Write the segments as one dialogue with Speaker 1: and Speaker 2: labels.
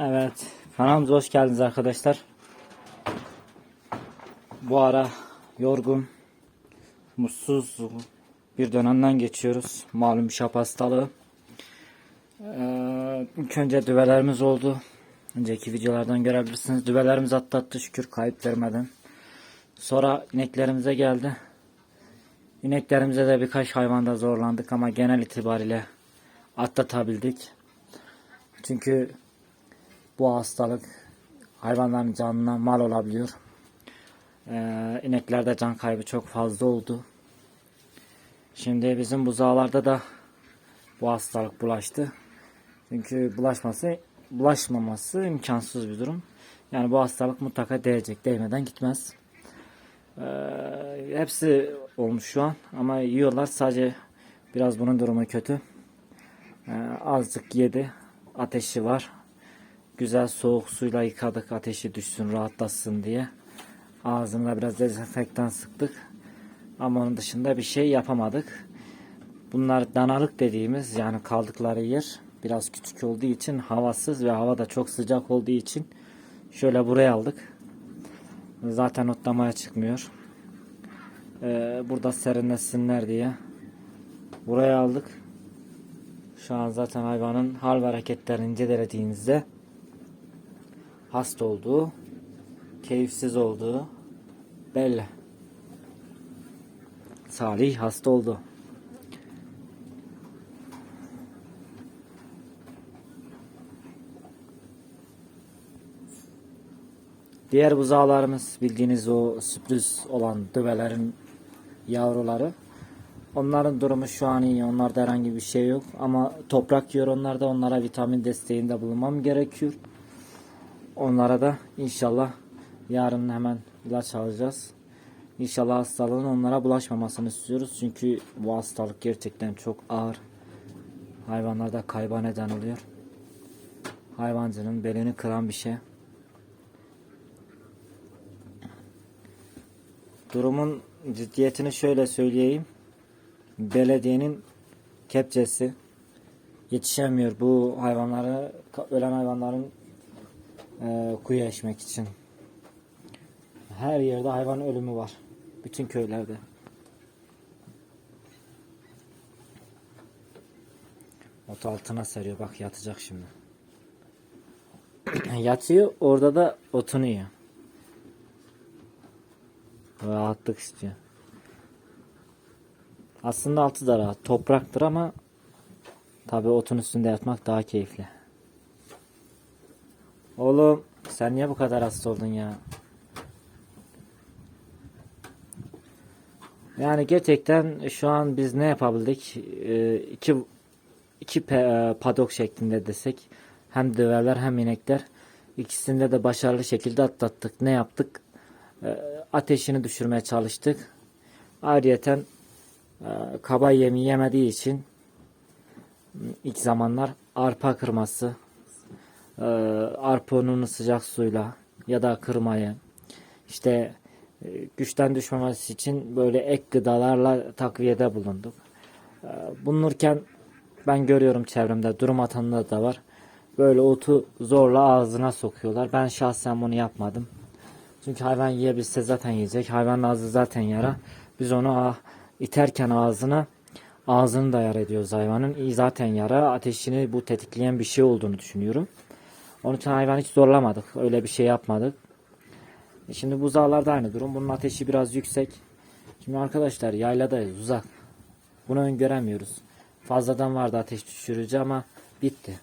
Speaker 1: Evet, kanalımıza hoş geldiniz arkadaşlar. Bu ara yorgun, mutsuz bir dönemden geçiyoruz. Malum şap hastalığı. Ee, ilk önce düvelerimiz oldu. Önceki videolardan görebilirsiniz. Düvelerimiz atlattı şükür kayıp vermeden. Sonra ineklerimize geldi. İneklerimize de birkaç hayvanda zorlandık ama genel itibariyle atlatabildik. Çünkü bu hastalık hayvanların canına mal olabiliyor. Ee, ineklerde can kaybı çok fazla oldu. Şimdi bizim buzağlarda da bu hastalık bulaştı. Çünkü bulaşması, bulaşmaması imkansız bir durum. Yani bu hastalık mutlaka değecek, değmeden gitmez. Ee, hepsi olmuş şu an ama yiyorlar sadece biraz bunun durumu kötü. Ee, azıcık yedi, ateşi var. Güzel soğuk suyla yıkadık ateşi düşsün rahatlasın diye. Ağzına biraz dezenfektan sıktık. Ama onun dışında bir şey yapamadık. Bunlar danalık dediğimiz yani kaldıkları yer biraz küçük olduğu için havasız ve hava da çok sıcak olduğu için şöyle buraya aldık. Zaten otlamaya çıkmıyor. Ee, burada serinlesinler diye buraya aldık. Şu an zaten hayvanın hal ve hareketlerini incelediğinizde hasta olduğu, keyifsiz olduğu belli. Salih hasta oldu. Diğer buzağlarımız bildiğiniz o sürpriz olan düvelerin yavruları. Onların durumu şu an iyi. Onlarda herhangi bir şey yok. Ama toprak yiyor onlarda. Onlara vitamin desteğinde bulunmam gerekiyor. Onlara da inşallah yarın hemen ilaç alacağız. İnşallah hastalığın onlara bulaşmamasını istiyoruz. Çünkü bu hastalık gerçekten çok ağır. Hayvanlarda kayba neden oluyor. Hayvancının belini kıran bir şey. Durumun ciddiyetini şöyle söyleyeyim. Belediyenin kepçesi yetişemiyor bu hayvanları ölen hayvanların e, kuyu eşmek için. Her yerde hayvan ölümü var. Bütün köylerde. Ot altına seriyor. Bak yatacak şimdi. Yatıyor. Orada da otunu yiyor. Rahatlık istiyor. Aslında altı da rahat. Topraktır ama tabi otun üstünde yatmak daha keyifli. Oğlum sen niye bu kadar hasta oldun ya? Yani gerçekten şu an biz ne yapabildik? Ee, iki iki e, padok şeklinde desek hem döverler hem inekler ikisinde de başarılı şekilde atlattık. Ne yaptık? Ee, ateşini düşürmeye çalıştık. Ayrıyeten e, kaba yemi yemediği için ilk zamanlar arpa kırması, e, arpa ununu sıcak suyla ya da kırmayı işte e, güçten düşmemesi için böyle ek gıdalarla takviyede bulunduk. E, bulunurken ben görüyorum çevremde durum atanında da var. Böyle otu zorla ağzına sokuyorlar. Ben şahsen bunu yapmadım. Çünkü hayvan yiyebilse zaten yiyecek. Hayvanın ağzı zaten yara. Biz onu ah, iterken ağzına ağzını da yara ediyoruz hayvanın. Zaten yara. Ateşini bu tetikleyen bir şey olduğunu düşünüyorum. Onun için hayvan hiç zorlamadık. Öyle bir şey yapmadık. E Şimdi buzağlarda aynı durum. Bunun ateşi biraz yüksek. Şimdi arkadaşlar yayladayız uzak. Bunu öngöremiyoruz. Fazladan vardı ateş düşürücü ama bitti.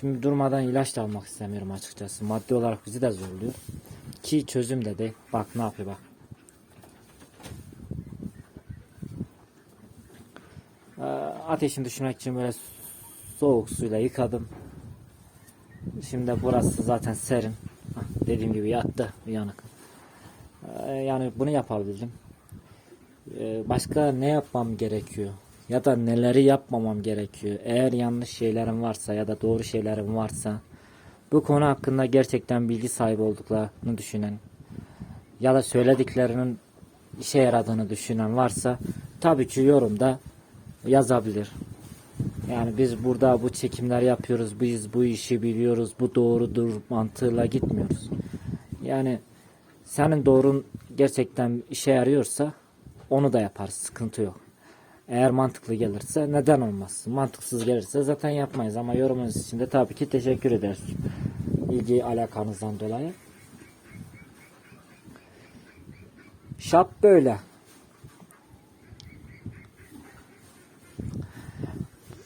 Speaker 1: Şimdi durmadan ilaç da almak istemiyorum açıkçası. Maddi olarak bizi de zorluyor. Ki çözüm de değil. Bak ne yapıyor bak. Ee, Ateşini düşürmek için böyle soğuk suyla yıkadım. Şimdi burası zaten serin. Dediğim gibi yattı uyanık. Ee, Yani bunu yapabildim. Ee, Başka ne yapmam gerekiyor? Ya da neleri yapmamam gerekiyor? Eğer yanlış şeylerim varsa ya da doğru şeylerim varsa bu konu hakkında gerçekten bilgi sahibi olduklarını düşünen ya da söylediklerinin işe yaradığını düşünen varsa tabii ki yorumda yazabilir. Yani biz burada bu çekimler yapıyoruz. Biz bu işi biliyoruz. Bu doğrudur mantığıyla gitmiyoruz. Yani senin doğrun gerçekten işe yarıyorsa onu da yaparız. Sıkıntı yok. Eğer mantıklı gelirse neden olmaz? Mantıksız gelirse zaten yapmayız ama yorumunuz için de tabii ki teşekkür ederiz. İlgi alakanızdan dolayı. Şap böyle.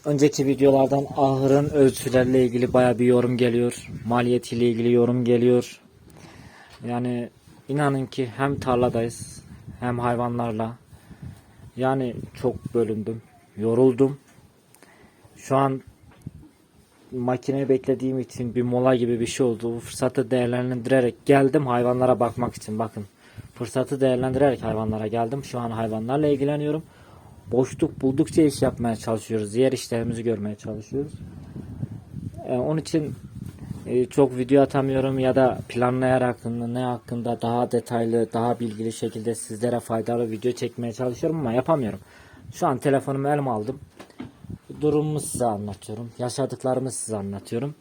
Speaker 1: Önceki videolardan ahırın ölçülerle ilgili baya bir yorum geliyor. Maliyetiyle ilgili yorum geliyor. Yani inanın ki hem tarladayız hem hayvanlarla. Yani çok bölündüm. Yoruldum. Şu an makineyi beklediğim için bir mola gibi bir şey oldu. Bu fırsatı değerlendirerek geldim hayvanlara bakmak için. Bakın fırsatı değerlendirerek hayvanlara geldim. Şu an hayvanlarla ilgileniyorum. Boşluk buldukça iş yapmaya çalışıyoruz. Diğer işlerimizi görmeye çalışıyoruz. Ee, onun için e, çok video atamıyorum ya da planlayarak ne hakkında daha detaylı, daha bilgili şekilde sizlere faydalı video çekmeye çalışıyorum ama yapamıyorum. Şu an telefonumu elime aldım. Durumumu size anlatıyorum. Yaşadıklarımı size anlatıyorum.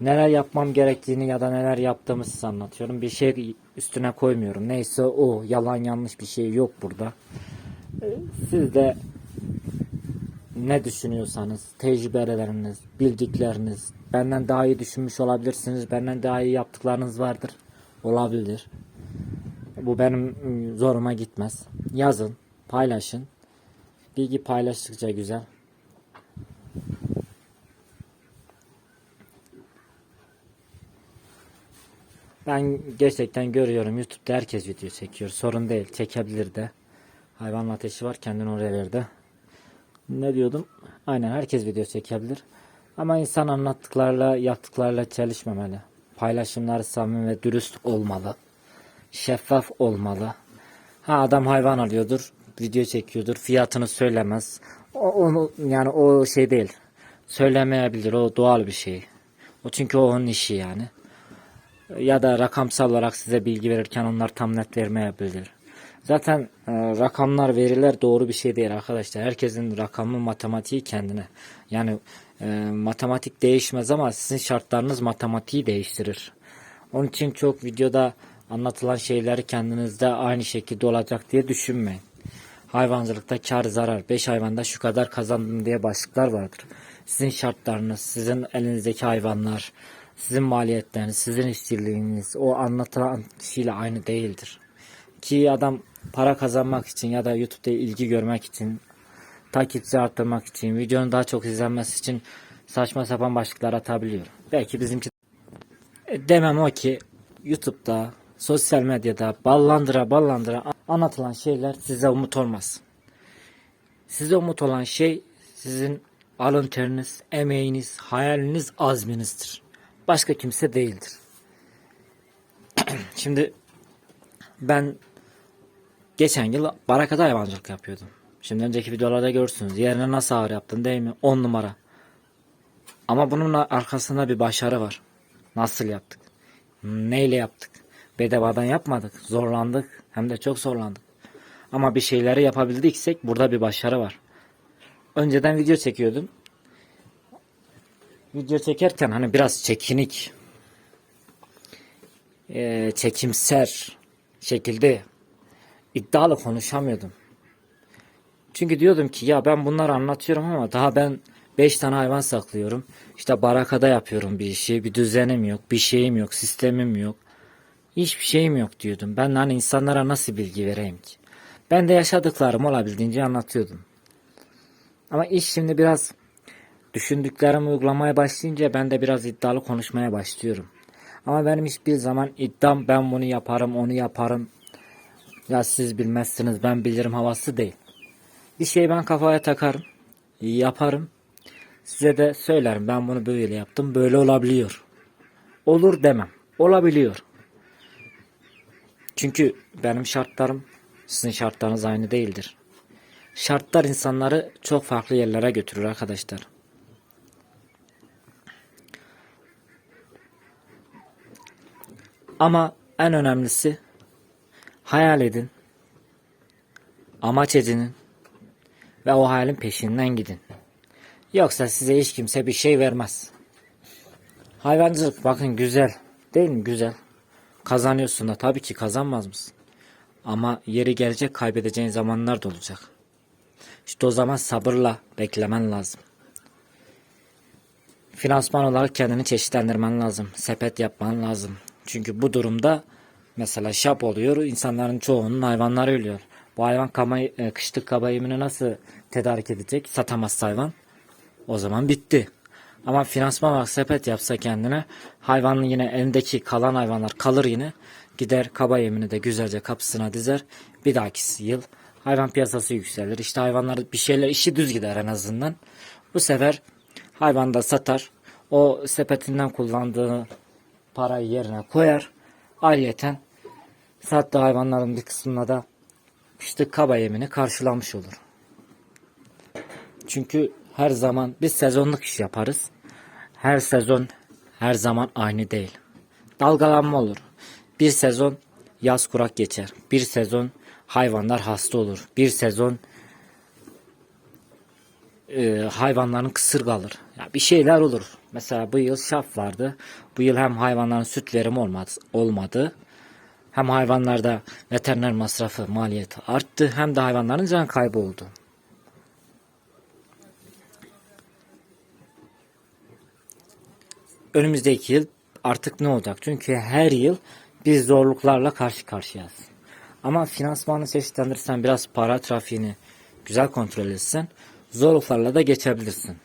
Speaker 1: Neler yapmam gerektiğini ya da neler yaptığımı size anlatıyorum. Bir şey üstüne koymuyorum. Neyse o yalan yanlış bir şey yok burada. Siz de ne düşünüyorsanız, tecrübeleriniz, bildikleriniz, benden daha iyi düşünmüş olabilirsiniz, benden daha iyi yaptıklarınız vardır. Olabilir. Bu benim ım, zoruma gitmez. Yazın, paylaşın. Bilgi paylaştıkça güzel. Ben gerçekten görüyorum YouTube'da herkes video çekiyor. Sorun değil. Çekebilir de. Hayvan ateşi var kendini oraya verdi. Ne diyordum? Aynen herkes video çekebilir. Ama insan anlattıklarla yaptıklarla çelişmemeli. Paylaşımlar samimi ve dürüst olmalı. Şeffaf olmalı. Ha adam hayvan alıyordur, video çekiyordur, fiyatını söylemez. O, onu yani o şey değil. Söylemeyebilir. O doğal bir şey. O çünkü o onun işi yani. Ya da rakamsal olarak size bilgi verirken onlar tam net vermeyebilir. Zaten e, rakamlar, veriler doğru bir şey değil arkadaşlar. Herkesin rakamı, matematiği kendine. Yani e, matematik değişmez ama sizin şartlarınız matematiği değiştirir. Onun için çok videoda anlatılan şeyleri kendinizde aynı şekilde olacak diye düşünmeyin. Hayvancılıkta kar zarar. 5 hayvanda şu kadar kazandım diye başlıklar vardır. Sizin şartlarınız, sizin elinizdeki hayvanlar, sizin maliyetleriniz, sizin işçiliğiniz o anlatılan kişiyle aynı değildir. Ki adam para kazanmak için ya da YouTube'da ilgi görmek için, takipçi arttırmak için, videonun daha çok izlenmesi için saçma sapan başlıklar atabiliyor. Belki bizimki E, demem o ki YouTube'da, sosyal medyada ballandıra ballandıra anlatılan şeyler size umut olmaz. Size umut olan şey sizin alın teriniz, emeğiniz, hayaliniz, azminizdir. Başka kimse değildir. Şimdi ben geçen yıl Baraka'da hayvancılık yapıyordum. Şimdi önceki videolarda görürsünüz. Yerine nasıl ağır yaptım değil mi? 10 numara. Ama bunun arkasında bir başarı var. Nasıl yaptık? Neyle yaptık? Bedavadan yapmadık. Zorlandık. Hem de çok zorlandık. Ama bir şeyleri yapabildiksek burada bir başarı var. Önceden video çekiyordum. Video çekerken hani biraz çekinik, eee, çekimser şekilde iddialı konuşamıyordum. Çünkü diyordum ki ya ben bunları anlatıyorum ama daha ben 5 tane hayvan saklıyorum. İşte barakada yapıyorum bir işi. Bir düzenim yok, bir şeyim yok, sistemim yok. Hiçbir şeyim yok diyordum. Ben hani insanlara nasıl bilgi vereyim ki? Ben de yaşadıklarımı olabildiğince anlatıyordum. Ama iş şimdi biraz düşündüklerimi uygulamaya başlayınca ben de biraz iddialı konuşmaya başlıyorum. Ama benim hiçbir zaman iddiam ben bunu yaparım, onu yaparım. Ya siz bilmezsiniz ben bilirim havası değil. Bir şey ben kafaya takarım, yaparım. Size de söylerim ben bunu böyle yaptım, böyle olabiliyor. Olur demem, olabiliyor. Çünkü benim şartlarım sizin şartlarınız aynı değildir. Şartlar insanları çok farklı yerlere götürür arkadaşlar. Ama en önemlisi hayal edin. Amaç edinin ve o hayalin peşinden gidin. Yoksa size hiç kimse bir şey vermez. Hayvancılık bakın güzel. Değil mi? Güzel. Kazanıyorsun da tabii ki kazanmaz mısın? Ama yeri gelecek kaybedeceğin zamanlar da olacak. İşte o zaman sabırla beklemen lazım. Finansman olarak kendini çeşitlendirmen lazım. Sepet yapman lazım. Çünkü bu durumda mesela şap oluyor. insanların çoğunun hayvanları ölüyor. Bu hayvan kama, e, kışlık kaba yemini nasıl tedarik edecek? Satamaz hayvan. O zaman bitti. Ama finansman olarak sepet yapsa kendine hayvanın yine elindeki kalan hayvanlar kalır yine. Gider kaba yemini de güzelce kapısına dizer. Bir dahaki yıl hayvan piyasası yükselir. İşte hayvanlar bir şeyler işi düz gider en azından. Bu sefer hayvan da satar. O sepetinden kullandığı parayı yerine koyar. Ayrıyeten sattığı hayvanların bir kısmına da işte kaba yemini karşılamış olur. Çünkü her zaman biz sezonluk iş yaparız. Her sezon her zaman aynı değil. Dalgalanma olur. Bir sezon yaz kurak geçer. Bir sezon hayvanlar hasta olur. Bir sezon e, hayvanların kısır kalır. Ya bir şeyler olur. Mesela bu yıl şaf vardı. Bu yıl hem hayvanların süt verimi olmadı, olmadı. Hem hayvanlarda veteriner masrafı maliyeti arttı. Hem de hayvanların can kaybı oldu. önümüzdeki yıl artık ne olacak? Çünkü her yıl biz zorluklarla karşı karşıyayız. Ama finansmanı çeşitlendirirsen biraz para trafiğini güzel kontrol etsen zorluklarla da geçebilirsin.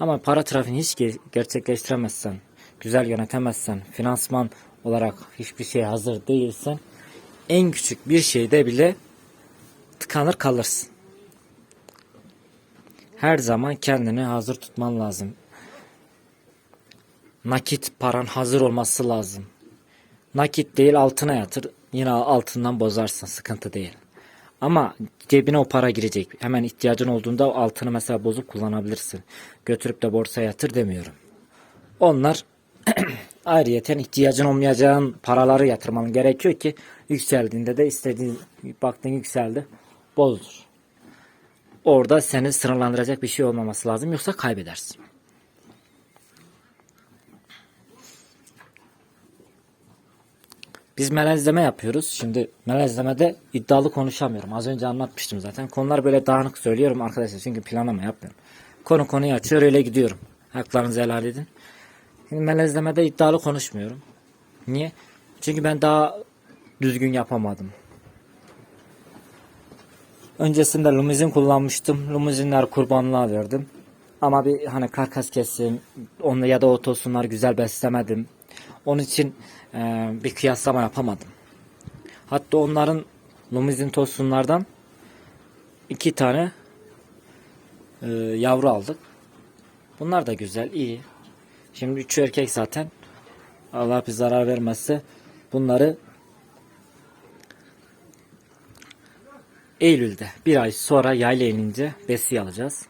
Speaker 1: Ama para trafiğini hiç ge- gerçekleştiremezsen, güzel yönetemezsen, finansman olarak hiçbir şey hazır değilsen en küçük bir şeyde bile tıkanır kalırsın. Her zaman kendini hazır tutman lazım nakit paran hazır olması lazım. Nakit değil altına yatır. Yine altından bozarsın sıkıntı değil. Ama cebine o para girecek. Hemen ihtiyacın olduğunda altını mesela bozup kullanabilirsin. Götürüp de borsaya yatır demiyorum. Onlar ayrıyeten ihtiyacın olmayacağın paraları yatırman gerekiyor ki yükseldiğinde de istediğin baktın yükseldi bozdur. Orada seni sınırlandıracak bir şey olmaması lazım yoksa kaybedersin. Biz melezleme yapıyoruz. Şimdi melezlemede iddialı konuşamıyorum. Az önce anlatmıştım zaten. Konular böyle dağınık söylüyorum arkadaşlar. Çünkü planlama yapmıyorum. Konu konuyu açıyor öyle gidiyorum. Haklarınızı helal edin. Şimdi melezlemede iddialı konuşmuyorum. Niye? Çünkü ben daha düzgün yapamadım. Öncesinde limuzin kullanmıştım. Limuzinler kurbanlığa verdim. Ama bir hani karkas kesim, onu ya da o tosunlar güzel beslemedim. Onun için e, bir kıyaslama yapamadım. Hatta onların limuzin tosunlardan iki tane e, yavru aldık. Bunlar da güzel, iyi. Şimdi üçü erkek zaten. Allah bir zarar vermezse bunları Eylül'de bir ay sonra yayla inince besi alacağız.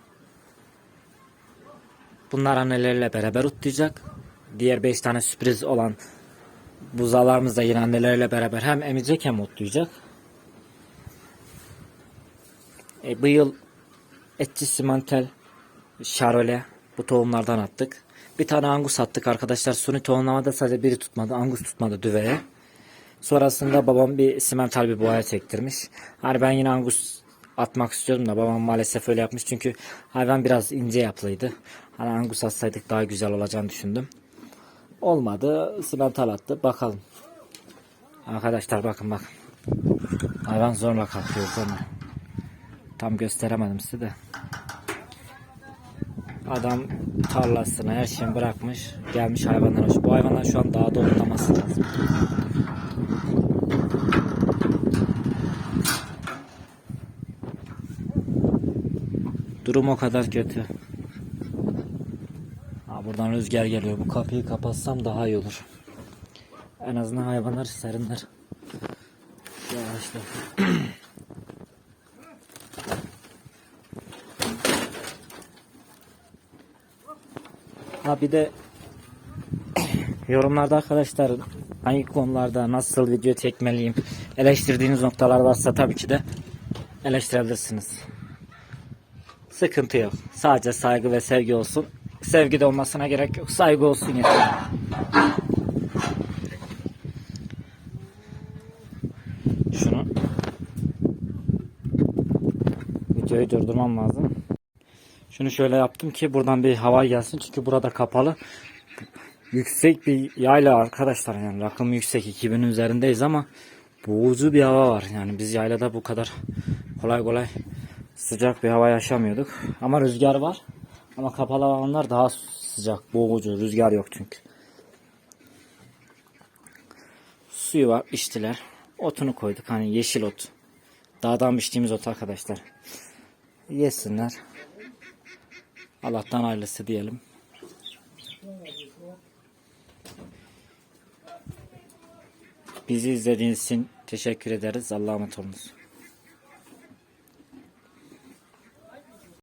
Speaker 1: Bunlar anneleriyle beraber utlayacak. Diğer 5 tane sürpriz olan buzalarımız da yine anneleriyle beraber hem emecek hem otlayacak. E, bu yıl etçi simantel şarole bu tohumlardan attık. Bir tane angus attık arkadaşlar. Suni tohumlamada sadece biri tutmadı. Angus tutmadı düveye. Sonrasında babam bir simental bir boğaya çektirmiş. Hani ben yine angus atmak istiyordum da babam maalesef öyle yapmış. Çünkü hayvan biraz ince yapılıydı. Hani angus atsaydık daha güzel olacağını düşündüm. Olmadı. Simental attı. Bakalım. Arkadaşlar bakın bakın. Hayvan zorla kalkıyor sonra. Tam gösteremedim size de. Adam tarlasını her şeyini bırakmış. Gelmiş hayvanlar. Bu hayvanlar şu an dağda otlaması lazım. Durum o kadar kötü. Ha, buradan rüzgar geliyor. Bu kapıyı kapatsam daha iyi olur. En azından hayvanlar serinler. Yavaşla. Bir de yorumlarda arkadaşlar hangi konularda nasıl video çekmeliyim eleştirdiğiniz noktalar varsa tabii ki de eleştirebilirsiniz. Sıkıntı yok. Sadece saygı ve sevgi olsun. Sevgi de olmasına gerek yok. Saygı olsun yeter. Şunu videoyu durdurmam lazım. Şunu şöyle yaptım ki buradan bir hava gelsin çünkü burada kapalı. Yüksek bir yayla arkadaşlar yani rakım yüksek 2000'in üzerindeyiz ama boğucu bir hava var. Yani biz yaylada bu kadar kolay kolay sıcak bir hava yaşamıyorduk. Ama rüzgar var. Ama kapalı alanlar daha sıcak, boğucu. Rüzgar yok çünkü. Suyu var, içtiler. Otunu koyduk hani yeşil ot. Dağdan biçtiğimiz ot arkadaşlar. Yesinler. Allah'tan hayırlısı diyelim. Bizi izlediğiniz için teşekkür ederiz. Allah'a emanet olunuz.